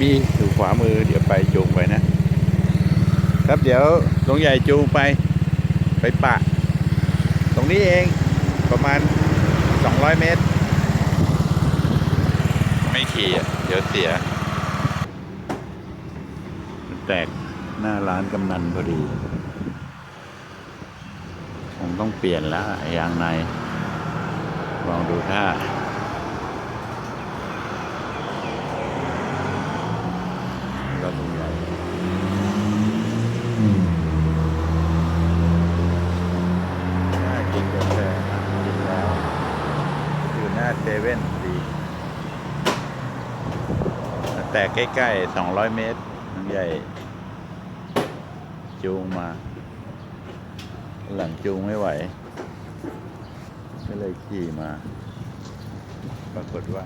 มีอยู่ขวามือเดี๋ยวไปจูงไปนะ ครับเดี๋ยวหลวงใหญ่จูงไปไปปะ ตรงนี้เองประมาณ 200 เมตร ไม่ขี่เดี๋ยวเสีย แตกหน้าร้านกำนันพอดีคงต้องเปลี่ยนแล้วยางใน ลองดูถ้า ก็ตรงใหญ่ น่ากินกาแฟกินแล้ว อยู่หน้าเซเว่นดี แต่ ใกล้ๆ200เมตรน้องใหญ่ จูงมา หลังจูงไม่ไหว ก็เลยขี่มา ปรากฏว่า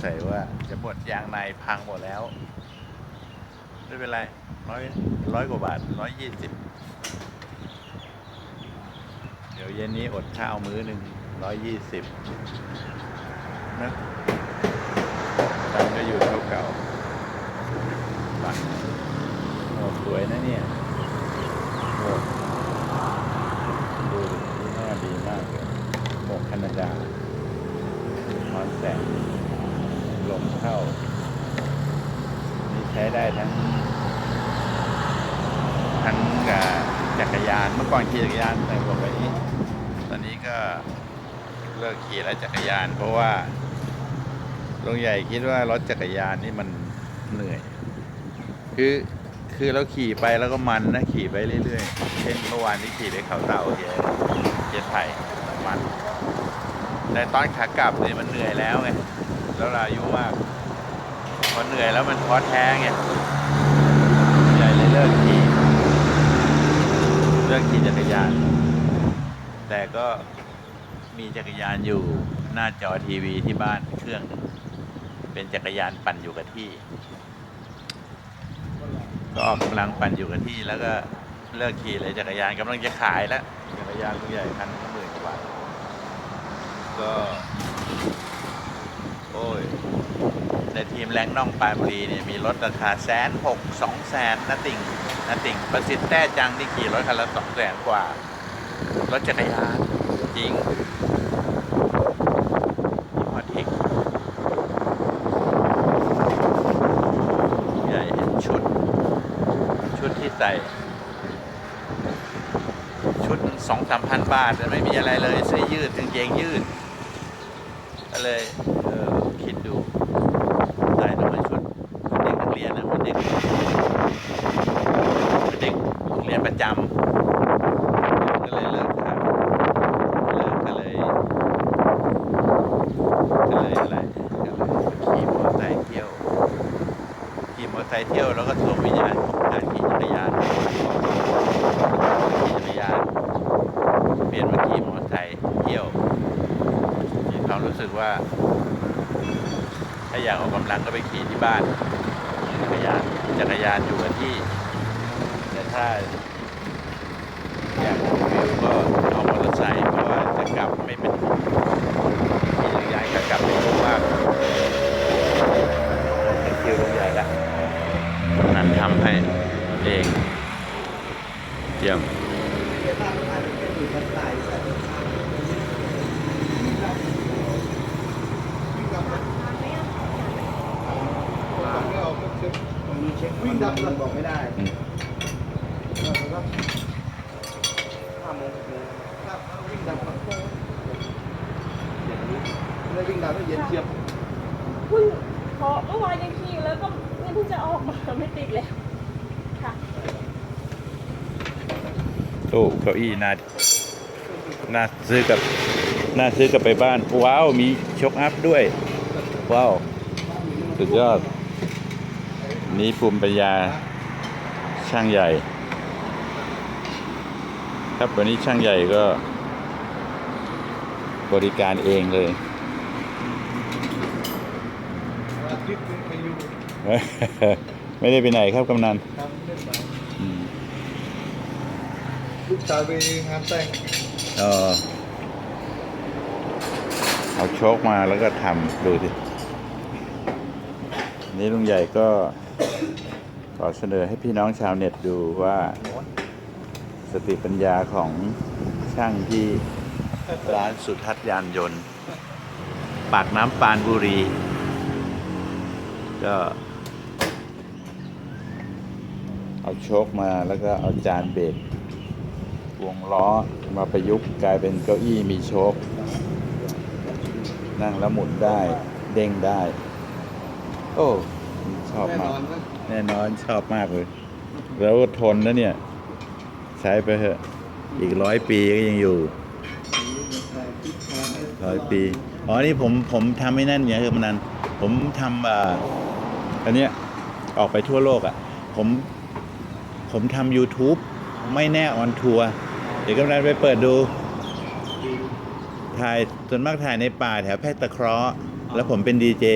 ใส่ว่าจะหมดยางในพังหมดแล้ว ไม่เป็นไรร้อยร้อยกว่าบาทร้อยยี่สิบเดี๋ยวเย็นนี้อดข้าวมื้อหนึ่งร้อยยี่สิบนะตังก็อยู่เท่าเก่า บัตรโอ้สวยนะเนี่ยโอ้ดูดิหน้าดีมากเลยหมวกแคนาดานอนแสงลมเข้านี่ใช้ได้ทั้ง ทั้งกับจักรยานเมื่อก่อนขี่จักรยานใส่หมวกแบบนี้ ตอนนี้ก็เลิกขี่แล้วจักรยาน เพราะว่าลุงใหญ่คิดว่ารถจักรยานนี่มันเหนื่อย คือคือเราขี่ไปแล้วก็มันนะขี่ไปเรื่อยๆ เช่นเมื่อวานนี้ขี่ไปเขาเต่าเฮียเฮียไทยมันแต่ตอนขากลับเนี่ยมันเหนื่อยแล้วไงแล้วเราอายุมากพอเหนื่อยแล้วมันท้อแท้ไงใหญ่เลยเลิกขี่เลิกขี่จักรยาน แต่ก็มีจักรยานอยู่หน้าจอทีวีที่บ้านเครื่อง เป็นจักรยานปั่นอยู่กับที่ ก็ออกกำลังปั่นอยู่กับที่แล้วก็เลิกขี่เลยจักรยานกำลังจะขายแล้วจักรยานลูกใหญ่คันละหมื่นกว่าบาทก็ โอ้ยในทีมแรงน่องปลายบุรีเนี่ยมีรถราคาแสนหกสองแสนนาติ่งนาติ่งประสิทธิ์แต้จังที่ขี่รถคันละสองแสนกว่า รถจักรยานจริงยี่ห้อเทคใหญ่เห็นชุด ชุดที่ ใส่ ชุดสองสามพันบาทแต่ไม่มีอะไรเลยเสื้อยืดกางเกงยืดก็เลย เออ คิดดู ใส่ทำไมชุดเด็กนักเรียนนะมันเด็กมันเด็กโรงเรียนประจำก็เลยเลิกทำเลิกก็เลย ก็เลยอะไรก็เลยขี่มอเตอร์ไซค์เที่ยว ขี่มอเตอร์ไซค์เที่ยวแล้วก็สวมวิญญาณของการขี่จักรยานขี่จักรยาน เปลี่ยน มาขี่มอเตอร์ไซค์เที่ยวมีความรู้สึกว่า ถ้าอยากออกกำลังก็ไปขี่ที่บ้านขี่จักรยานจักรยานอยู่กับที่แต่ถ้าอยากดูวิวก็เอามอเตอร์ไซค์เพราะว่าจะกลับไม่เป็นขี่จักรยานก็กลับไม่รู้มากเป็นคิวลงใหญ่ละนั้นทำให้เองเยี่ยม มีเช็ควิ่งดับเลยบอกไม่ได้ห้าโมงหกโมงครับวิ่งดับครับเย็นนี้ได้วิ่งดับแล้วเย็นเชียบพิ่งพอเมื่อวานยังขี่แล้วก็เนี่พิ่งจะออกมาไม่ติดแล้วค่ะตู้เก้าอี้น่าน่าซื้อกับน่าซื้อกับไปบ้าน ว้าว มีช็อกอัพด้วย ว้าว สุดยอด นี่ภูมิปัญญาช่างใหญ่ ครับวันนี้ช่างใหญ่ก็ บริการเองเลยอาทิตย์หนึงไปอยู่ไม่ได้ไปไหนครับกำนันทำเล่นมาอืมลูกชายไปงานแต่งเออเอาโชคมาแล้วก็ทำดูสินี่ลุงใหญ่ก็ข อเสนอให้พี่น้องชาวเน็ตดูว่าสติปัญญาของช่างที่ร้านสุทัศน์ยานยนต์ ปากน้ำปานบุรี ก็ เอาโชคมาแล้วก็เอาจานเบรกวงล้อมาประยุกต์กลายเป็นเก้าอี้มีโชค นั่งแล้วหมุนได้ เด้งได้ โอ้ ชอบมาก แน่นอนชอบมากเลย แล้วทนนะเนี่ย ใช้ไปเถอะ อีกร้อยปีก็ยังอยู่ร้อยปี อ๋อ นี่ผมผมทำไม่นั่นอย่างคือมันนั้น ผมทำอ่าอันเนี้ยออกไปทั่วโลกอะ ผมผมทำ YouTube ไม่แน่ออนทัวร์เดี๋ยวกำลังไปเปิดดู ถ่ายส่วนมากถ่ายในป่าแถวแพร่ตะเคราะห์แล้วผมเป็นดีเจ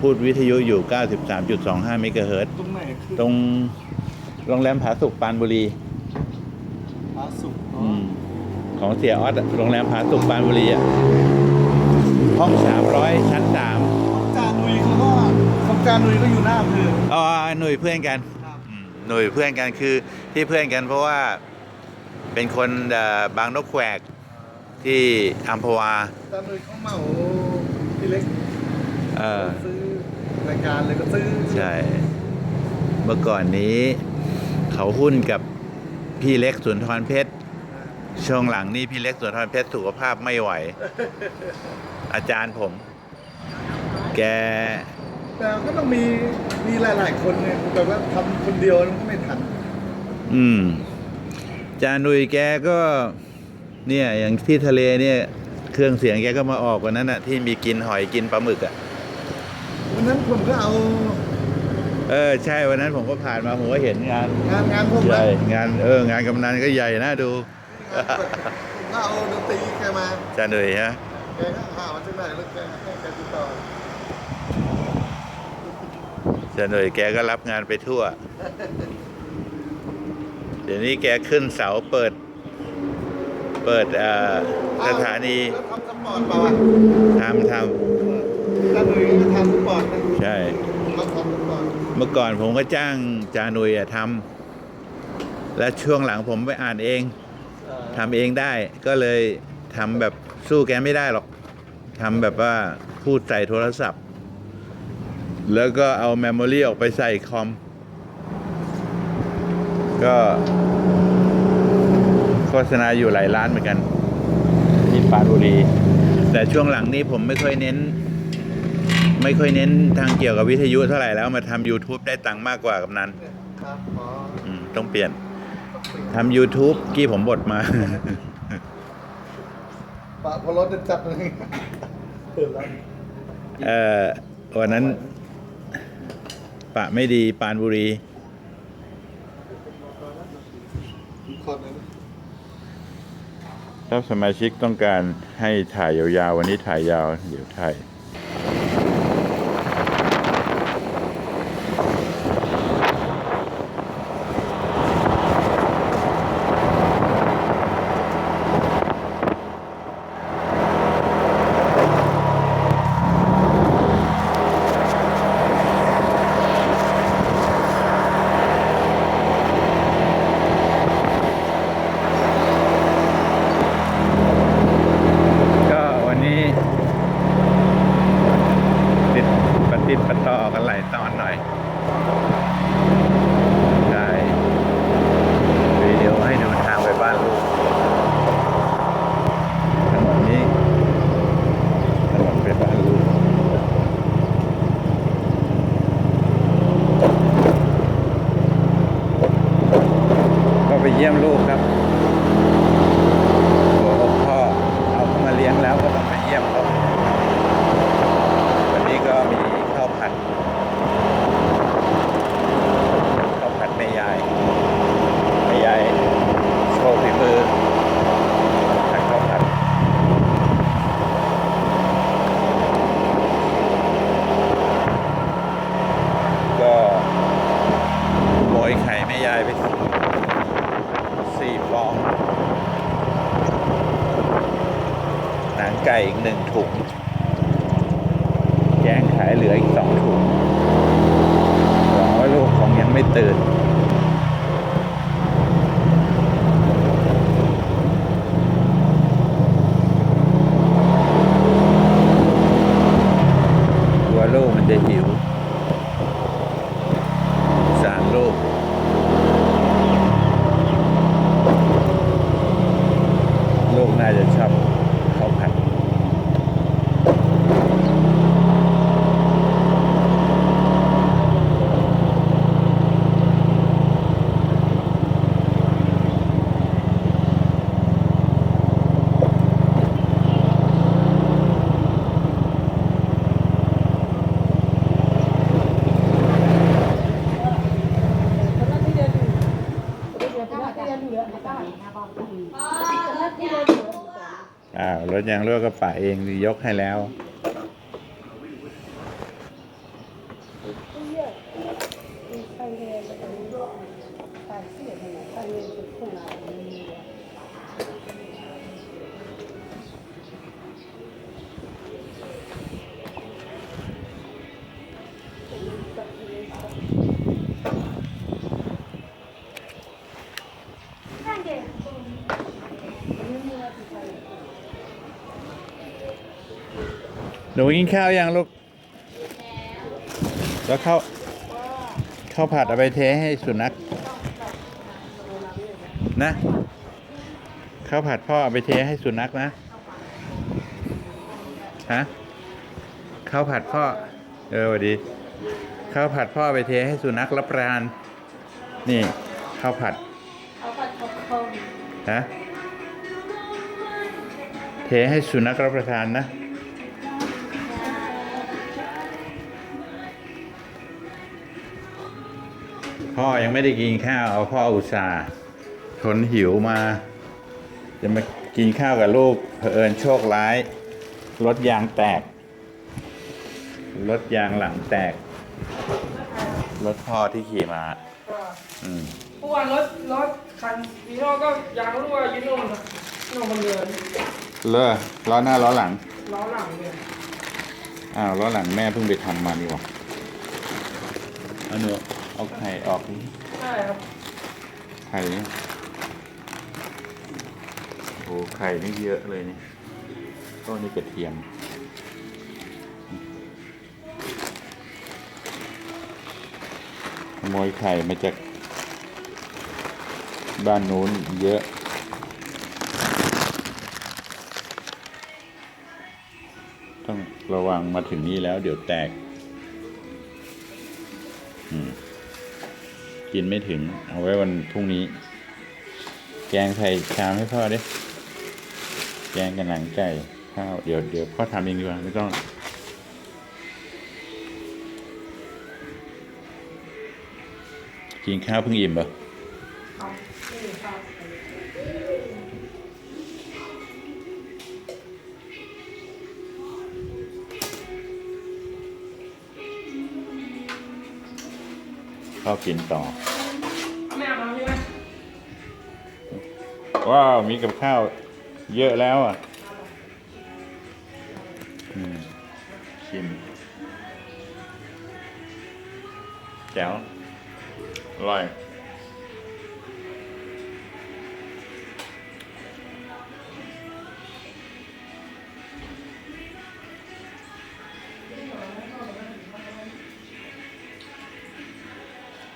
พูดวิทยุอยู่ 93.25เมกะเฮิรตซ์ตรงไหนคือตรงโรงแรมผาสุกปรานบุรีผาสุกอ๋ออืมของเสียออสอะโรงแรมผาสุกปรานบุรีอะห้องสามร้อยชั้นสามของจานนุยเขาก็ของจานนุยก็อยู่หน้าอำเภออ๋อหน่วยเพื่อนกัน ครับอืมหน่วยเพื่อนกันคือที่เพื่อนกันเพราะว่าเป็นคนเอ่อบางนกแขวกที่อัมพวาจานนุยเขาเหมาพี่เล็กเออซื้อ รายการเลยก็ซื้อใช่ เมื่อก่อนนี้ เขาหุ้นกับพี่เล็กสุนทรเพชร ช่วงหลังนี่พี่เล็กสุนทรเพชรสุขภาพไม่ไหว อาจารย์ผม แก แต่ก็ต้องมีมีหลาย ๆ คนไงแบบว่าทำคนเดียวมันก็ไม่ทัน อืมจานุยแกก็ เนี่ย อย่างที่ทะเลเนี่ย เครื่องเสียงแกก็มาออกวันนั้นอะที่มีกินหอยกินปลาหมึกอะวั นนั้นผมก็เอาเออใช่วันนั้นผมก็ผ่านมาผมก็เห็นงานงานงานผมใหนะญ่งานเอองานกำนันก็ใหญ่นะดูผมก็เอาดนตรีแกมาจานุยฮะแกก็หามาจากไหนแล้วแกให้แกติดต่อจานุยแกก็รับงานไปทั่ว เดี๋ยวนี้แกขึ้นเสาเปิด เปิดเอ่อสถานีแล้วทำสปอร์ตเปล่าวะทำทแล้วหนุ่ยก็ทำ มื่อก่อนผมก็จ้างจานุยอะทำและช่วงหลังผมไปอ่านเองทำเองได้ก็เลยทำแบบสู้แกไม่ได้หรอกทำแบบว่าพูดใส่โทรศัพท์ แล้วก็เอาเมมโมรี่ออกไปใส่คอม ก็โฆษณาอยู่หลายล้านเหมือนกันที่ปรานบุรี แต่ช่วงหลังนี้ผมไม่ค่อยเน้น ไม่ค่อยเน้นทางเกี่ยวกับวิทยุเท่าไหร่แล้วมาทำ YouTube ได้ตังค์มากกว่ากับนั้นเนี่ยครับหมออืมต้องเปลี่ยนทำ YouTube กี้ผมบทมา ปะพอรถจะจับเลยเปิดแล้วเอ่อวันนั้น ปะไม่ดีปรานบุรี อีกคนหนึงถ้าสมาชิกต้องการให้ถ่ายยาวๆ วันนี้ถ่ายยาว เดี๋ยวถ่าย สี่ฟอง หนังไก่อีกหนึ่งถุง แจ้งขายเหลืออีกสองถุงรอไว่ลูกของยังไม่ตื่นาวรถยางรั่วก็ป่าเองยกให้แล้วใค นูกินข้าวยังลูกแล้วข้าวข้าวผัดเอาไปเทให้สุนัขนะข้าวผัดพ่อเอาไปเทให้สุนัขนะฮะข้าวผัดพ่อ เออสวัสดีข้าวผัดพ่อไปเทให้สุนัขรับประทาน นี่ข้าวผัดเอาผัดกับเขาฮะเทให้สุนัขรับประทานนะ พ่อยังไม่ได้กินข้าวเอาพ่ออุตส่าห์ทนหิวมา จะมากินข้าวกับลูกเผอิญโชคร้ายรถยางแตกรถยางหลังแตกรถพ่อที่ขี่มาอืมเมื่อวานรถรถคันวีโน่ก็ยางรั่วอยืนนู่นน่ะนู่นมันเดินเลอล้อหน้าล้อหลังล้อหลังเลยอ้าวล้อหลังแม่เพิ่งไปทำมานี่หว่าเอาหนู เอาไข่ออกดิใช่ครับ ไข่นี่โอ้โหไข่นี่เยอะเลยนี่ก็นี่กระเทียมขโมยไข่มาจากบ้านนู้นเยอะ ต้องระวังมาถึงนี่แล้วเดี๋ยวแตก กินไม่ถึง เอาไว้วันพรุ่งนี้ แกงไข่ชามให้พ่อดิแกงกับหนังไก่ข้าวเดี๋ยวเดี๋ยวพ่อทำเองดีกว่าไม่ต้องกินข้าวเพิ่งอิ่มปะ ครับนี่ครับข้าวกินต่อ ไม่เอาน้ำใช่ไหมว้าว มีกับข้าวเยอะแล้วอะอืมชิมแจ๋วอร่อย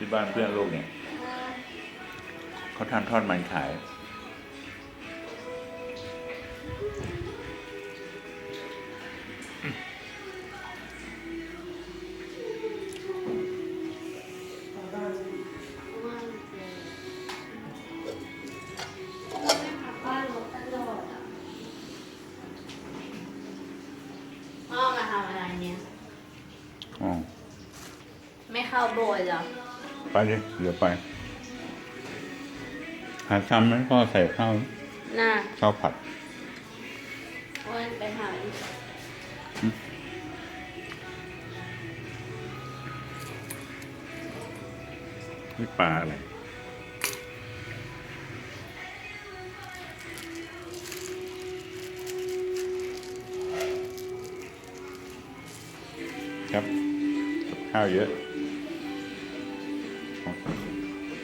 ที่บ้านเพื่อนลูกเนี่ยเขาทำทอดมันขาย พ่อมาทำอะไรเนี่ย อ๋อ ไม่เข้าโบสถ์เหรอ ไปเลยเดี๋ยวไปหาทำแล้วก็ใส่ข้าวน่ะข้าวผัดวันไปหาอีกนี่ปลาอะไรครับข้าวเยอะ